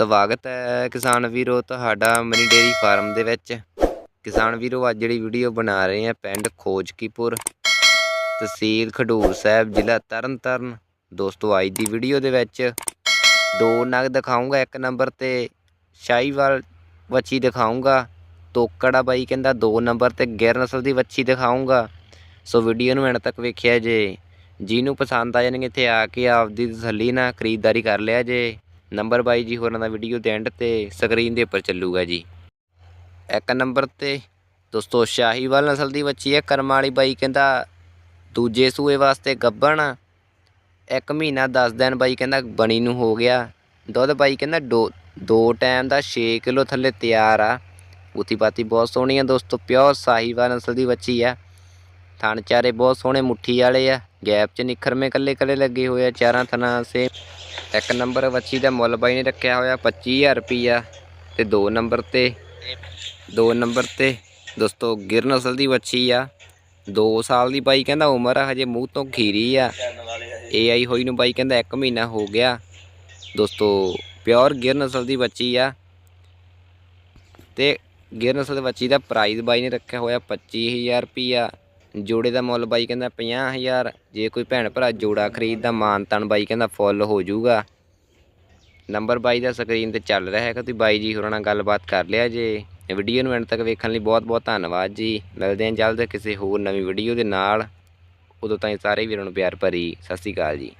ਸਵਾਗਤ ਹੈ ਕਿਸਾਨ ਵੀਰੋ, ਤੁਹਾਡਾ ਮਨੀ ਡੇਰੀ ਫਾਰਮ ਦੇ ਵਿੱਚ। ਕਿਸਾਨ ਵੀਰੋ, ਅੱਜ ਜਿਹੜੀ ਵੀਡੀਓ ਬਣਾ ਰਹੇ ਆ ਪਿੰਡ ਖੋਜਕੀਪੁਰ, ਤਹਿਸੀਲ ਖਡੂਰ ਸਾਹਿਬ, ਜ਼ਿਲ੍ਹਾ ਤਰਨਤਾਰਨ। ਦੋਸਤੋ, ਅੱਜ ਦੀ ਵੀਡੀਓ ਦੇ ਵਿੱਚ ਦੋ ਨਗ ਦਿਖਾਉਂਗਾ ਇੱਕ ਨੰਬਰ ਤੇ ਸ਼ਾਹੀਵਾਲ ਵੱਛੀ ਦਿਖਾਉਂਗਾ ਤੋਕੜਾ ਬਾਈ ਕਹਿੰਦਾ ਦੋ ਨੰਬਰ ਤੇ ਗਿਰ ਨਸਲ ਦੀ ਵੱਛੀ ਦਿਖਾਉਂਗਾ ਸੋ ਵੀਡੀਓ ਨੂੰ ਐਂਡ ਤੱਕ ਵੇਖਿਆ ਜੇ, ਜਿਹਨੂੰ ਪਸੰਦ ਆ ਜਾਣਗੇ ਇੱਥੇ ਆ ਕੇ ਆਪਦੀ ਤਸੱਲੀ ਨਾਲ ਖਰੀਦਦਾਰੀ ਕਰ ਲਿਆ ਜੇ। ਨੰਬਰ ਬਾਈ ਜੀ ਹੋਰਾਂ ਦਾ ਵੀਡੀਓ ਦੇ ਐਂਡ ਤੇ ਸਕਰੀਨ ਦੇ ਉੱਪਰ ਚੱਲੂਗਾ ਜੀ। ਇੱਕ ਨੰਬਰ ਤੇ ਦੋਸਤੋ ਸ਼ਾਹੀਵਾਲ ਨਸਲ ਦੀ ਬੱਚੀ ਹੈ, ਕਰਮ ਵਾਲੀ ਬਾਈ ਕਹਿੰਦਾ ਦੂਜੇ ਸੂਏ ਵਾਸਤੇ ਗੱਬਣ। ਇੱਕ ਮਹੀਨਾ 10 ਦਿਨ ਬਾਈ ਕਹਿੰਦਾ ਬਣੀ ਨੂੰ ਹੋ ਗਿਆ। ਦੁੱਧ ਬਾਈ ਕਹਿੰਦਾ ਦੋ ਦੋ ਟਾਈਮ ਦਾ 6 ਕਿਲੋ ਥੱਲੇ ਤਿਆਰ ਆ। ਉਤੀ ਬਾਤੀ ਬਹੁਤ ਸੋਹਣੀ ਆ ਦੋਸਤੋ ਪਿਓਰ ਸਾਹੀਵਾਲ ਨਸਲ ਦੀ ਬੱਚੀ ਆ। ਥਣ ਚਾਰੇ ਬਹੁਤ ਸੋਹਣੇ ਮੁੱਠੀ ਵਾਲੇ ਆ। ਗੈਪ 'ਚ ਨਿਖਰਮੇ ਕੱਲੇ ਕੱਲੇ ਲੱਗੇ ਹੋਏ ਆ, ਚਾਰਾਂ ਥਣਾਂ ਸੇ ਇੱਕ ਨੰਬਰ ਵੱਛੀ ਦਾ ਮੁੱਲ ਬਾਈ ਨੇ ਰੱਖਿਆ ਹੋਇਆ 25000 ਰੁਪਈਆ ਤੇ ਦੋ ਨੰਬਰ ਤੇ, ਦੋ ਨੰਬਰ ਤੇ ਦੋਸਤੋ ਗਿਰ ਨਸਲ ਦੀ ਵੱਛੀ ਆ। 2 ਸਾਲ ਦੀ ਬਾਈ ਕਹਿੰਦਾ ਉਮਰ ਆ, ਹਜੇ ਮੂੰਹ ਤੋਂ ਖੀਰੀ ਆ। ਏ ਆਈ ਹੋਈ ਨੂੰ ਬਾਈ ਕਹਿੰਦਾ 1 ਮਹੀਨਾ ਹੋ ਗਿਆ। ਦੋਸਤੋ ਪਿਓਰ ਗਿਰ ਨਸਲ ਦੀ ਬੱਚੀ ਆ। ਤੇ ਗਿਰ ਨਸਲ ਦੀ ਬੱਚੀ ਦਾ ਪ੍ਰਾਈਸ ਬਾਈ ਨੇ ਰੱਖਿਆ ਹੋਇਆ 25000 ਰੁਪਈਆ। ਜੋੜੇ ਦਾ ਮੁੱਲ ਬਾਈ ਕਹਿੰਦਾ 50000 ਜੇ ਕੋਈ ਭੈਣ ਭਰਾ ਜੋੜਾ ਖਰੀਦਦਾ ਮਾਨ ਤਨ ਬਾਈ ਕਹਿੰਦਾ ਫੁੱਲ ਹੋ ਜਾਊਗਾ। ਨੰਬਰ ਬਾਈ ਦਾ ਸਕਰੀਨ ਤੇ ਚੱਲ ਰਿਹਾ ਹੈਗਾ ਕਿ ਤੁਸੀਂ ਬਾਈ ਜੀ ਹੋਰਾਂ ਨਾਲ ਗੱਲਬਾਤ ਕਰ ਲਿਆ ਜੇ। ਵੀਡੀਓ ਨੂੰ ਐਂਡ ਤੱਕ ਵੇਖਣ ਲਈ ਬਹੁਤ ਬਹੁਤ ਧੰਨਵਾਦ ਜੀ। ਮਿਲਦੇ ਹਾਂ ਜਲਦ ਕਿਸੇ ਹੋਰ ਨਵੀਂ ਵੀਡੀਓ ਦੇ ਨਾਲ। ਉਦੋਂ ਤਾਈਂ ਸਾਰੇ ਵੀਰਾਂ ਨੂੰ ਪਿਆਰ ਭਰੀ, ਸਤਿ ਸ਼੍ਰੀ ਅਕਾਲ ਜੀ।